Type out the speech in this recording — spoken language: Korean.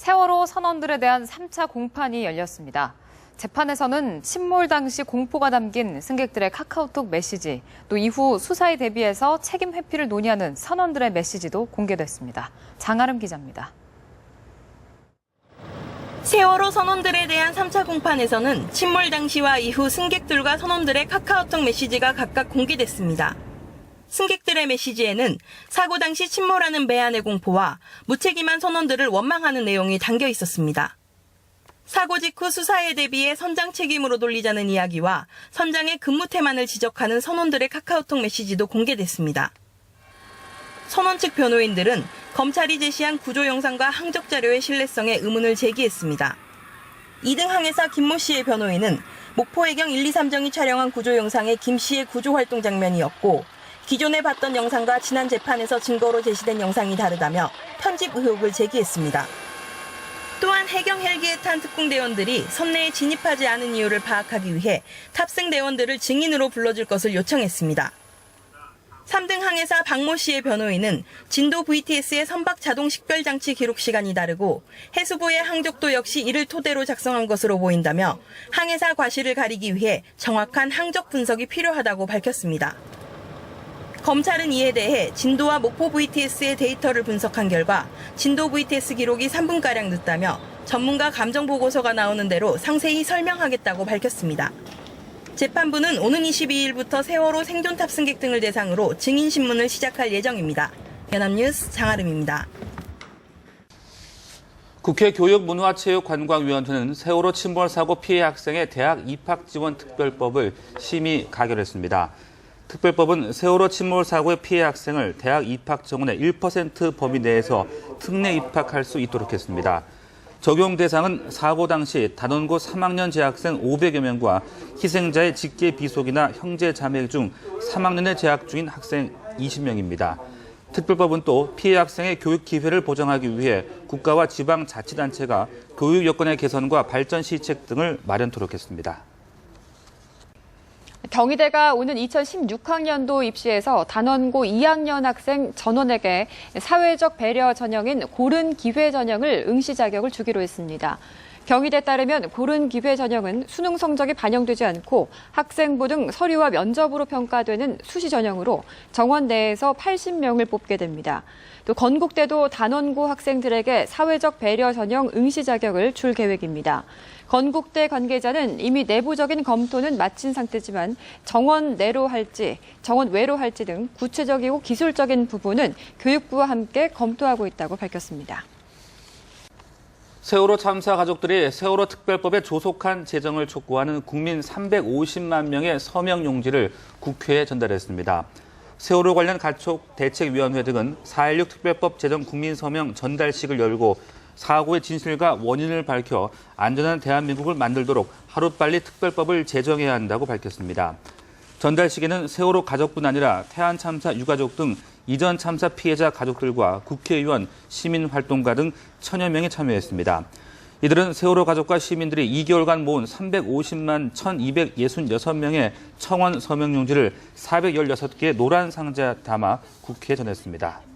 세월호 선원들에 대한 3차 공판이 열렸습니다. 재판에서는 침몰 당시 공포가 담긴 승객들의 카카오톡 메시지, 또 이후 수사에 대비해서 책임 회피를 논의하는 선원들의 메시지도 공개됐습니다. 장아름 기자입니다. 세월호 선원들에 대한 3차 공판에서는 침몰 당시와 이후 승객들과 선원들의 카카오톡 메시지가 각각 공개됐습니다. 승객들의 메시지에는 사고 당시 침몰하는 배 안의 공포와 무책임한 선원들을 원망하는 내용이 담겨 있었습니다. 사고 직후 수사에 대비해 선장 책임으로 돌리자는 이야기와 선장의 근무 태만을 지적하는 선원들의 카카오톡 메시지도 공개됐습니다. 선원 측 변호인들은 검찰이 제시한 구조 영상과 항적 자료의 신뢰성에 의문을 제기했습니다. 2등 항해사 김모 씨의 변호인은 목포 해경 1, 2, 3정이 촬영한 구조 영상의 김 씨의 구조 활동 장면이었고 기존에 봤던 영상과 지난 재판에서 증거로 제시된 영상이 다르다며 편집 의혹을 제기했습니다. 또한 해경 헬기에 탄 특공대원들이 선내에 진입하지 않은 이유를 파악하기 위해 탑승 대원들을 증인으로 불러줄 것을 요청했습니다. 3등 항해사 박모 씨의 변호인은 진도 VTS의 선박 자동 식별 장치 기록 시간이 다르고 해수부의 항적도 역시 이를 토대로 작성한 것으로 보인다며 항해사 과실을 가리기 위해 정확한 항적 분석이 필요하다고 밝혔습니다. 검찰은 이에 대해 진도와 목포 VTS의 데이터를 분석한 결과 진도 VTS 기록이 3분가량 늦다며 전문가 감정 보고서가 나오는 대로 상세히 설명하겠다고 밝혔습니다. 재판부는 오는 22일부터 세월호 생존 탑승객 등을 대상으로 증인 신문을 시작할 예정입니다. 연합뉴스 장아름입니다. 국회 교육문화체육관광위원회는 세월호 침몰 사고 피해 학생의 대학 입학 지원 특별법을 심의 가결했습니다. 특별법은 세월호 침몰 사고의 피해 학생을 대학 입학 정원의 1% 범위 내에서 특례 입학할 수 있도록 했습니다. 적용 대상은 사고 당시 단원고 3학년 재학생 500여 명과 희생자의 직계 비속이나 형제 자매 중 3학년에 재학 중인 학생 20명입니다. 특별법은 또 피해 학생의 교육 기회를 보장하기 위해 국가와 지방 자치단체가 교육 여건의 개선과 발전 시책 등을 마련토록 했습니다. 경희대가 오는 2016학년도 입시에서 단원고 2학년 학생 전원에게 사회적 배려 전형인 고른 기회 전형을 응시 자격을 주기로 했습니다. 경희대에 따르면 고른 기회 전형은 수능 성적이 반영되지 않고 학생부 등 서류와 면접으로 평가되는 수시 전형으로 정원 내에서 80명을 뽑게 됩니다. 또 건국대도 단원고 학생들에게 사회적 배려 전형 응시 자격을 줄 계획입니다. 건국대 관계자는 이미 내부적인 검토는 마친 상태지만 정원 내로 할지, 정원 외로 할지 등 구체적이고 기술적인 부분은 교육부와 함께 검토하고 있다고 밝혔습니다. 세월호 참사 가족들이 세월호 특별법에 조속한 제정을 촉구하는 국민 350만 명의 서명 용지를 국회에 전달했습니다. 세월호 관련 가촉 대책위원회 등은 4.16 특별법 제정 국민 서명 전달식을 열고 사고의 진실과 원인을 밝혀 안전한 대한민국을 만들도록 하루빨리 특별법을 제정해야 한다고 밝혔습니다. 전달식에는 세월호 가족뿐 아니라 태안 참사 유가족 등 이전 참사 피해자 가족들과 국회의원, 시민활동가 등 천여 명이 참여했습니다. 이들은 세월호 가족과 시민들이 2개월간 모은 350만 1266명의 청원 서명용지를 416개 노란 상자에 담아 국회에 전했습니다.